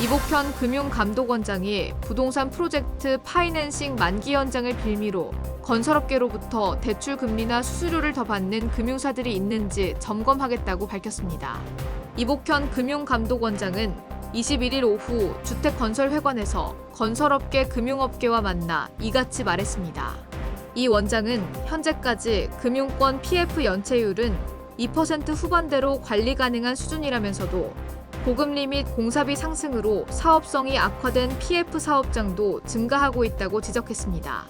이복현 금융감독원장이 부동산 프로젝트 파이낸싱 만기 연장을 빌미로 건설업계로부터 대출 금리나 수수료를 더 받는 금융사들이 있는지 점검하겠다고 밝혔습니다. 이복현 금융감독원장은 21일 오후 주택건설회관에서 건설업계 금융업계와 만나 이같이 말했습니다. 이 원장은 현재까지 금융권 PF 연체율은 2% 후반대로 관리 가능한 수준이라면서도 보금리 및 공사비 상승으로 사업성이 악화된 PF 사업장도 증가하고 있다고 지적했습니다.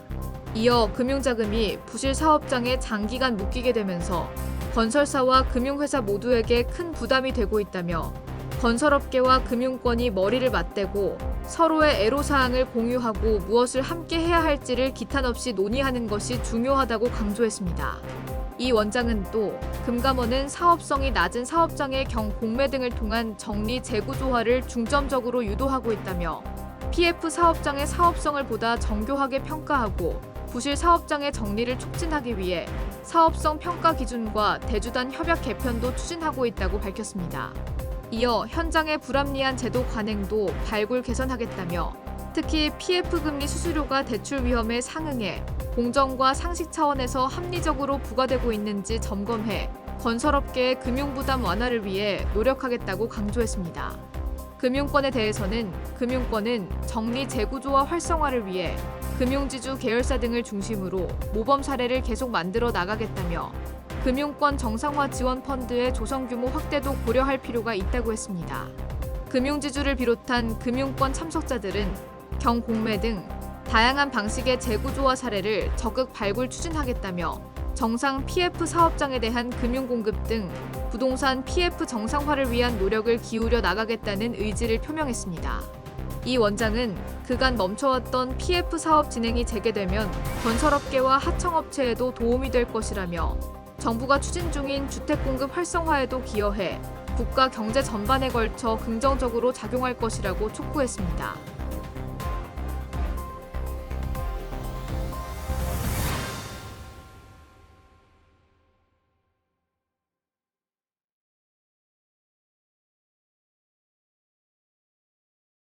이어 금융자금이 부실 사업장에 장기간 묶이게 되면서 건설사와 금융회사 모두에게 큰 부담이 되고 있다며 건설업계와 금융권이 머리를 맞대고 서로의 애로사항을 공유하고 무엇을 함께 해야 할지를 기탄 없이 논의하는 것이 중요하다고 강조했습니다. 이 원장은 또 금감원은 사업성이 낮은 사업장의 경 공매 등을 통한 정리 재구조화를 중점적으로 유도하고 있다며 PF 사업장의 사업성을 보다 정교하게 평가하고 부실 사업장의 정리를 촉진하기 위해 사업성 평가 기준과 대주단 협약 개편도 추진하고 있다고 밝혔습니다. 이어 현장의 불합리한 제도 관행도 발굴 개선하겠다며 특히 PF 금리 수수료가 대출 위험에 상응해 공정과 상식 차원에서 합리적으로 부과되고 있는지 점검해 건설업계의 금융 부담 완화를 위해 노력하겠다고 강조했습니다. 금융권에 대해서는 금융권은 정리 재구조와 활성화를 위해 금융지주 계열사 등을 중심으로 모범 사례를 계속 만들어 나가겠다며 금융권 정상화 지원 펀드의 조성 규모 확대도 고려할 필요가 있다고 했습니다. 금융지주를 비롯한 금융권 참석자들은 경공매 등 다양한 방식의 재구조화 사례를 적극 발굴 추진하겠다며 정상 PF 사업장에 대한 금융 공급 등 부동산 PF 정상화를 위한 노력을 기울여 나가겠다는 의지를 표명했습니다. 이 원장은 그간 멈춰왔던 PF 사업 진행이 재개되면 건설업계와 하청업체에도 도움이 될 것이라며 정부가 추진 중인 주택 공급 활성화에도 기여해 국가 경제 전반에 걸쳐 긍정적으로 작용할 것이라고 촉구했습니다.